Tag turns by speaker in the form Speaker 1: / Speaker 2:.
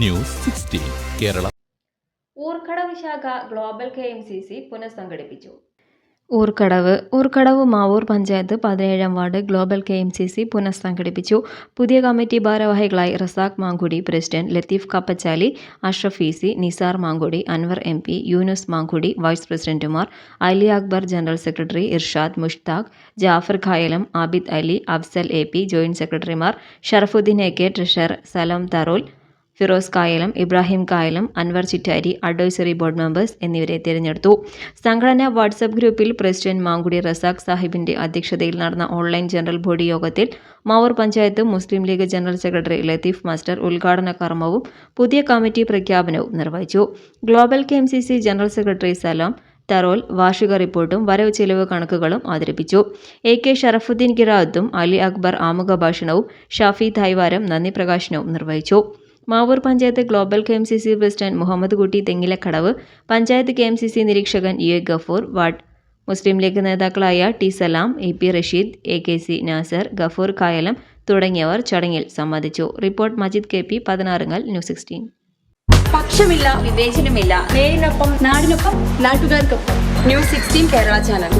Speaker 1: News sixteen Kerala.
Speaker 2: Oorkadavu ശാഖ global K M C C പുനഃസംഘടിപ്പിച്ചു.
Speaker 3: Oorkadavu Oorkadavu Mavoor panchayat പതിനേഴാം ward global K M C C പുനഃസംഘടിപ്പിച്ചു. പുതിയ committee ഭാരവാഹികളായി Razak Mankudi president Latheef Kappachali Ashraf Faizy Nisar Mankudi Anwar M P Yunus Mankudi vice പ്രസിഡന്റുമാർ Ali Akbar general secretary Irshad Mushtaq Jafar Kayalam Abid Ali Afsal A P joint സെക്രട്ടറിമാർ Sharafudheen A K treasurer Salam Tharol Firoz Kayalam Ibrahim Kayalam Anwar Chittari advisory board members എന്നിവരെ തിരഞ്ഞെടുത്തു. സംഘടനാ WhatsApp ഗ്രൂപ്പിൽ president Mankudi Razak സാഹിബിന്റെ അധ്യക്ഷതയിൽ നടന്ന online general body യോഗത്തിൽ Mavoor panchayat Muslim League general secretary Latheef master ഉദ്ഘാടന കർമ്മവും പുതിയ കമ്മിറ്റി പ്രഖ്യാപനവും നിർവഹിച്ചു. Global K general secretary Salam Tharol വാർഷിക റിപ്പോർട്ടും വരവ് ചെലവ് കണക്കുകളും അവതരിപ്പിച്ചു. എ കെ ഷറഫുദ്ദീൻ ഗിറാത്തും അലി അക്ബർ ആമുഖ ഭാഷണവും ഷാഫി ധൈവാരം നന്ദി പ്രകാശനവും നിർവഹിച്ചു. Mavoor panchayat global K M C C president Muhammad Kutty Thengilakkadavu panchayat K M C C നിരീക്ഷകൻ U A Gafoor ward Muslim League നേതാക്കളായ T Salam A P Rasheed A K C Nasar Gafoor Kayalam തുടങ്ങിയവർ ചടങ്ങിൽ സംബന്ധിച്ചു report Majid K P Pathinarungal news sixteen.
Speaker 4: പക്ഷമില്ല വിവേചനമില്ല. നേരിനൊപ്പം നാടിനൊപ്പം നാട്ടുകാർക്കൊപ്പം. News sixteen Kerala channel.